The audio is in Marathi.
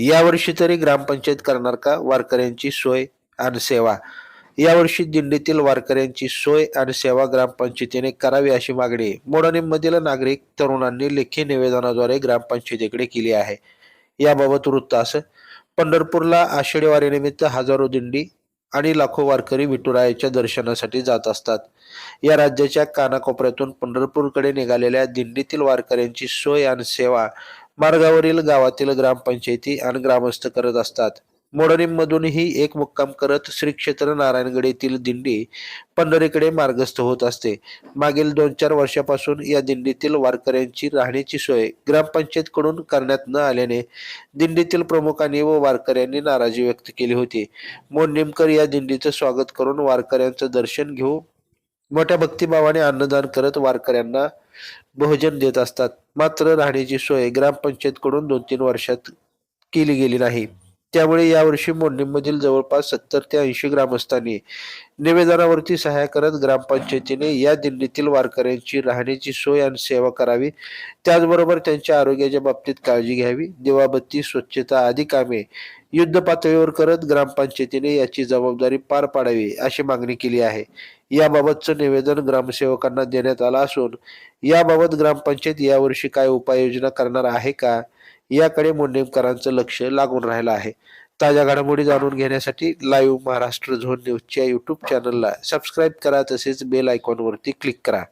यावर्षी तरी ग्रामपंचायत करणार का? वारकऱ्यांची सोय आणि सेवा. यावर्षी दिंडीतील वारकऱ्यांची सोय आणि सेवा ग्रामपंचायतीने करावी अशी मागणी मोडणीमधील नागरिक तरुणांनी लेखी निवेदनाद्वारे ग्रामपंचायतीकडे केली आहे. याबाबत वृत्त असं पंढरपूरला आषाढी वारीनिमित्त हजारो दिंडी आणि लाखो वारकरी विठुरायाच्या दर्शनासाठी जात असतात. या राज्याच्या कानाकोपऱ्यातून पंढरपूरकडे निघालेल्या दिंडीतील वारकऱ्यांची सोय आणि सेवा मार्गावरील गावातील ग्रामपंचायती आणि ग्रामस्थ करत असतात. मोडणीमधूनही एक मुक्काम करत श्री क्षेत्र नारायणगड येथील दिंडी पंढरीकडे मार्गस्थ होत असते. मागील दोन चार वर्षापासून या दिंडीतील वारकऱ्यांची राहण्याची सोय ग्रामपंचायतकडून करण्यात न आल्याने दिंडीतील प्रमुखांनी व वारकऱ्यांनी नाराजी व्यक्त केली होती. मोडणीमकर या दिंडीचं स्वागत करून वारकऱ्यांचं दर्शन घेऊ मोठ्या भक्तिभावाने अन्नदान करत वारकऱ्यांना भोजन देत असतात. मात्र राहण्याची सोय ग्रामपंचायतकडून दोन तीन वर्षात केली गेली नाही. त्यामुळे यावर्षी मोडणीमधील जवळपास सत्तर ते ऐंशी ग्रामस्थांनी निवेदनावरती सहाय्य करत ग्रामपंचायतीने या दिल्लीतील वारकऱ्यांची राहण्याची सोय आणि सेवा करावी. त्याचबरोबर त्यांच्या आरोग्याच्या बाबतीत काळजी घ्यावी. दिवाबत्ती स्वच्छता आदी कामे युद्ध पातळीवर करत ग्रामपंचायतीने याची जबाबदारी पार पाडावी अशी मागणी केली आहे. याबाबतचं निवेदन ग्रामसेवकांना देण्यात आलं असून याबाबत ग्रामपंचायत यावर्षी काय उपाययोजना करणार आहे का? याकडे मुंडेमकरांचं लक्ष लागून राहिलं आहे. ताज्या घडामोडी जाणून घेण्यासाठी लाईव्ह महाराष्ट्र झोन न्यूजच्या यूट्यूब चॅनलला सबस्क्राईब करा तसेच बेल आयकॉनवरती क्लिक करा.